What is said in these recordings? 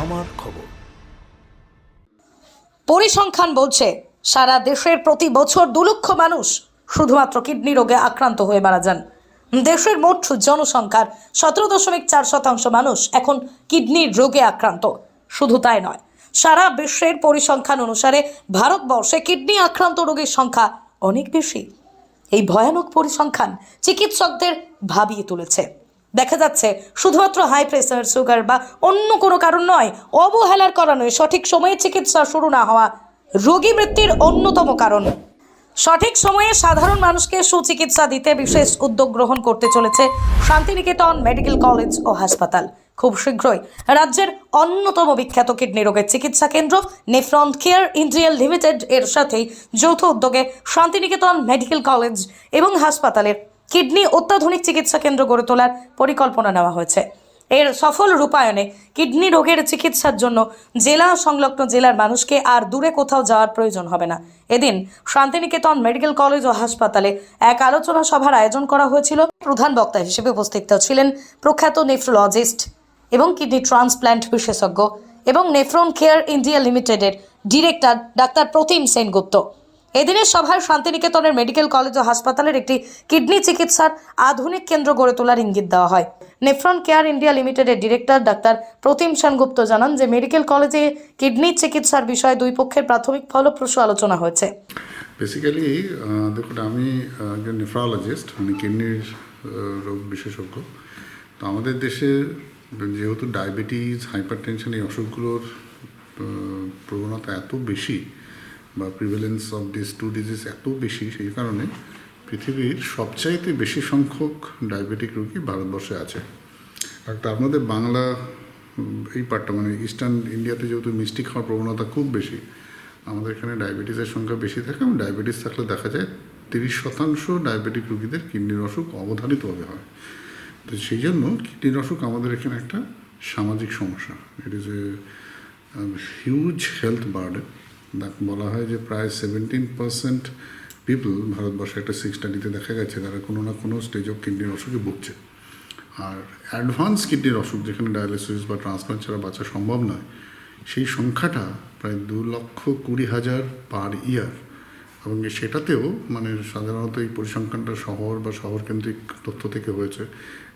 আমার খবর। পরিসংখ্যান বলছে, সারা দেশের প্রতি বছর দু লক্ষ মানুষ শুধুমাত্র কিডনি রোগে আক্রান্ত হয়ে মারা যান। দেশের মোট জনসংখ্যার সতেরো দশমিক চার শতাংশ মানুষ এখন কিডনির রোগে আক্রান্ত। শুধু তাই নয়, সারা বিশ্বের পরিসংখ্যান অনুসারে ভারতবর্ষে কিডনি আক্রান্ত রোগীর সংখ্যা অনেক বেশি। এই ভয়ানক পরিসংখ্যান চিকিৎসকদের ভাবিয়ে তুলেছে। দেখা যাচ্ছে শুধুমাত্র হাই প্রেসার সুগার বা অন্য কোনো কারণ নয়, অবহেলার কারণে সঠিক সময়ে চিকিৎসা শুরু না হওয়া রোগী মৃত্যুর অন্যতম কারণ। সঠিক সময়ে সাধারণ মানুষকে সুচিকিৎসা দিতে বিশেষ উদ্যোগ গ্রহণ করতে চলেছে শান্তিনিকেতন মেডিকেল কলেজ ও হাসপাতাল। খুব শীঘ্রই রাজ্যের অন্যতম বিখ্যাত কিডনি রোগের চিকিৎসা কেন্দ্র নেফ্রন কেয়ার ইন্ডিয়া লিমিটেড এর সাথেই যৌথ উদ্যোগে শান্তিনিকেতন মেডিকেল কলেজ এবং হাসপাতালের কিডনি অত্যাধুনিক চিকিৎসা কেন্দ্র গড়ে তোলার পরিকল্পনা নেওয়া হয়েছে। এর সফল রূপায়ণে কিডনি রোগের চিকিৎসার জন্য জেলা সংলগ্ন জেলার মানুষকে আর দূরে কোথাও যাওয়ার প্রয়োজন হবে না। এদিন শান্তিনিকেতন মেডিকেল কলেজ ও হাসপাতালে এক আলোচনা সভার আয়োজন করা হয়েছিল। প্রধান বক্তা হিসেবে উপস্থিত ছিলেন প্রখ্যাত নেফ্রোলজিস্ট এবং কিডনি ট্রান্সপ্ল্যান্ট বিশেষজ্ঞ এবং নেফ্রন কেয়ার ইন্ডিয়া লিমিটেডের ডিরেক্টর ডাক্তার প্রতিম সেনগুপ্ত। এদিনের সভায় শান্তিনিকেতনের মেডিকেল কলেজ ও হাসপাতালের একটি কিডনি চিকিৎসার আধুনিক কেন্দ্র গড়ে তোলার ইঙ্গিত দেওয়া হয়। নেফ্রন কেয়ার ইন্ডিয়া লিমিটেডের ডিরেক্টর ডাক্তার প্রতিম সেনগুপ্ত জানান যে, মেডিকেল কলেজে কিডনি চিকিৎসার বিষয়ে দুই পক্ষের প্রাথমিক ফলপ্রসূ আলোচনা হয়েছে। বেসিক্যালি দেখুন, আমি একজন নেফ্রোলজিস্ট মানে কিডনির রোগ বিশেষজ্ঞ। তো আমাদের দেশে যেহেতু ডায়াবেটিস হাইপার টেনশন এই অসুখগুলোর প্রবণতা এত বেশি বা prevalence of this two disease এত বেশি, সেই কারণে পৃথিবীর সবচাইতে বেশি সংখ্যক ডায়াবেটিক রোগী ভারতবর্ষে আছে। একটা আপনাদের বাংলা এই পার্টটা মানে ইস্টার্ন ইন্ডিয়াতে যেহেতু মিষ্টি খাওয়ার প্রবণতা খুব বেশি, আমাদের এখানে ডায়াবেটিসের সংখ্যা বেশি থাকে এবং ডায়াবেটিস থাকলে দেখা যায় তিরিশ শতাংশ ডায়াবেটিক রোগীদের কিডনির অসুখ অবধারিতভাবে হয়। তো সেই জন্য কিডনির অসুখ আমাদের এখানে একটা সামাজিক সমস্যা। It is a huge health burden বলা হয় যে প্রায় সেভেন্টিন পার্সেন্ট পিপল ভারতবর্ষে একটা সিক্স স্টাডিতে দেখা গেছে, তারা কোনো না কোনো স্টেজ অফ কিডনির অসুখে ভুগছে। আর অ্যাডভান্স কিডনির অসুখ, যেখানে ডায়ালিসিস বা ট্রান্সপ্লান্ট ছাড়া বাঁচা সম্ভব নয়, সেই সংখ্যাটা প্রায় দু লক্ষ কুড়ি হাজার পার ইয়ার এবং সেটাতেও মানে সাধারণত এই পরিসংখ্যানটা শহর বা শহর কেন্দ্রিক তথ্য থেকে হয়েছে,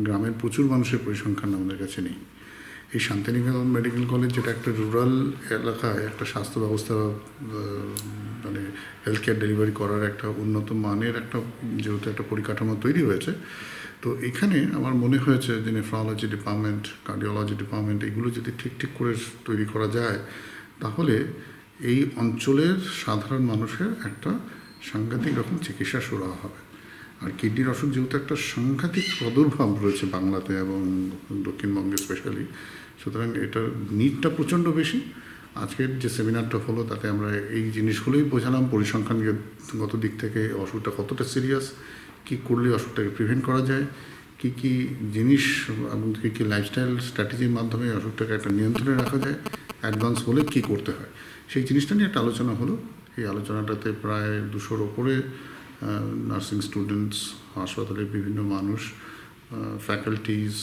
গ্রামের প্রচুর মানুষের পরিসংখ্যান আমাদের কাছে নেই। এই শান্তিনিকেতন মেডিকেল কলেজ, যেটা একটা রুরাল এলাকায় একটা স্বাস্থ্য ব্যবস্থা মানে হেলথ কেয়ার ডেলিভারি করার একটা উন্নত মানের একটা, যেহেতু একটা পরিকাঠামো তৈরি হয়েছে। তো এখানে আমার মনে হয়েছে যে নেফ্রোলজি ডিপার্টমেন্ট কার্ডিওলজি ডিপার্টমেন্ট এগুলো যদি ঠিক ঠিক করে তৈরি করা যায়, তাহলে এই অঞ্চলের সাধারণ মানুষের একটা সাংঘাতিক রকম চিকিৎসা শুরু হবে। আর কিডনির অসুখ যেহেতু একটা সাংঘাতিক প্রাদুর্ভাব রয়েছে বাংলাতে এবং দক্ষিণবঙ্গে স্পেশালি সুতরাং এটার নিডটা প্রচণ্ড বেশি। আজকের যে সেমিনারটা হলো, তাতে আমরা এই জিনিসগুলোই বোঝালাম পরিসংখ্যানগত দিক থেকে অসুখটা কতটা সিরিয়াস কী করলে অসুখটাকে প্রিভেন্ট করা যায়, কী কী জিনিস এবং কী কী লাইফস্টাইল স্ট্র্যাটেজির মাধ্যমে অসুখটাকে একটা নিয়ন্ত্রণে রাখা যায় অ্যাডভান্স হলে কী করতে হয়। সেই জিনিসটা নিয়ে একটা আলোচনা হলো। এই আলোচনাটাতে প্রায় দুশোর ওপরে নার্সিং স্টুডেন্টস হাসপাতালের বিভিন্ন মানুষ faculties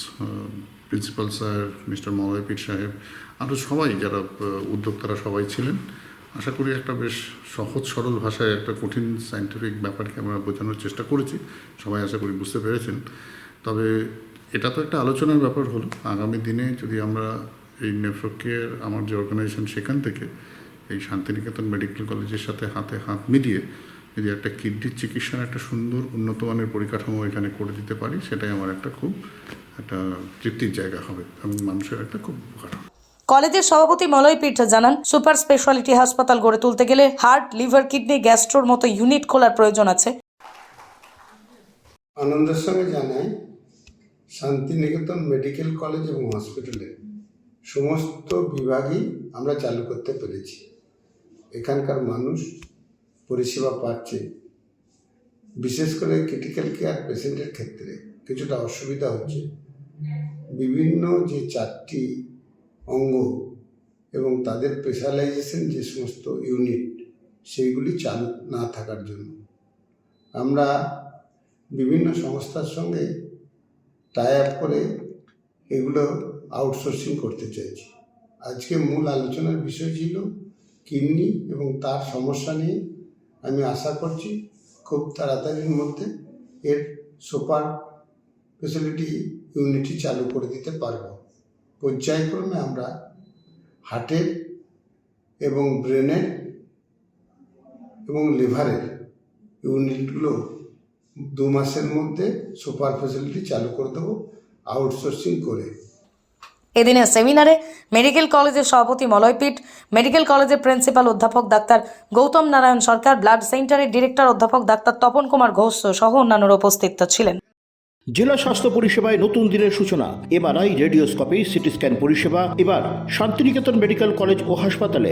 principal sir mister Malay Pir Saheb আরও সবাই যারা উদ্যোক্তারা সবাই ছিলেন। আশা করি একটা বেশ সহজ, সরল ভাষায় একটা কঠিন সাইন্টিফিক ব্যাপারকে আমরা বোঝানোর চেষ্টা করেছি। সবাই আশা করি বুঝতে পেরেছেন। তবে এটা তো একটা আলোচনার ব্যাপার হলো। আগামী দিনে যদি আমরা এই নেফ্রোকের আমার যে অর্গানাইজেশন সেখান থেকে এই শান্তিনিকেতন মেডিকেল কলেজের সাথে হাতে হাত মিলিয়ে যদি একটা কিডনির চিকিৎসার একটা সুন্দর উন্নত মানের পরিকাঠামো এখানে করে দিতে পারি সেটাই আমার একটা খুব একটা তৃপ্তির জায়গা হবে এবং মানুষের একটা খুব উপকার হবে। কলেজের সভাপতি মলয় পীঠ জানান সুপার স্পেশালিটি হাসপাতাল গড়ে তুলতে গেলে হার্ট লিভার কিডনি গ্যাস্ট্রোর মতো ইউনিট খোলার প্রয়োজন আছে। আনন্দের সঙ্গে জানাই শান্তিনিকেতন মেডিকেল কলেজ এবং হসপিটালে সমস্ত বিভাগই আমরা চালু করতে পেরেছি। এখানকার মানুষ পরিষেবা পাচ্ছে। বিশেষ করে ক্রিটিক্যাল কেয়ার পেশেন্টের ক্ষেত্রে কিছুটা অসুবিধা হচ্ছে। বিভিন্ন যে চারটি অঙ্গ এবং তাদের স্পেশালাইজেশন যে সমস্ত ইউনিট সেইগুলি চালু না থাকার জন্য। আমরা বিভিন্ন সংস্থার সঙ্গে টাই আপ করে এগুলো আউটসোর্সিং করতে চাইছি। আজকে মূল আলোচনার বিষয় ছিল কিডনি এবং তার সমস্যা নিয়ে আমি আশা করছি খুব তাড়াতাড়ির মধ্যে এর সুপার ফেসিলিটি ইউনিটটি চালু করে দিতে পারব। পর্যায়ক্রমে আমরা হার্টের এবং ব্রেনের এবং লিভারের ইউনিটগুলো দু মাসের মধ্যে সুপার ফেসিলিটি চালু করে দেবো, আউটসোর্সিং করে। এদিনের সেমিনারে মেডিকেল কলেজের সভাপতি মলয়পীঠ, মেডিকেল কলেজের প্রিন্সিপাল অধ্যাপক ডাক্তার গৌতম নারায়ণ সরকার, ব্লাড সেন্টারের ডিরেক্টর অধ্যাপক ডাক্তার তপন কুমার ঘোষ সহ অন্যান্যরা উপস্থিত ছিলেন। জেলা স্বাস্থ্য পরিষেবায় নতুন দিনের সূচনা, এমআরআই, রেডিওস্কোপি সিটি স্ক্যান পরিষেবা, এবার শান্তিনিকেতন মেডিকেল কলেজ ও হাসপাতালে।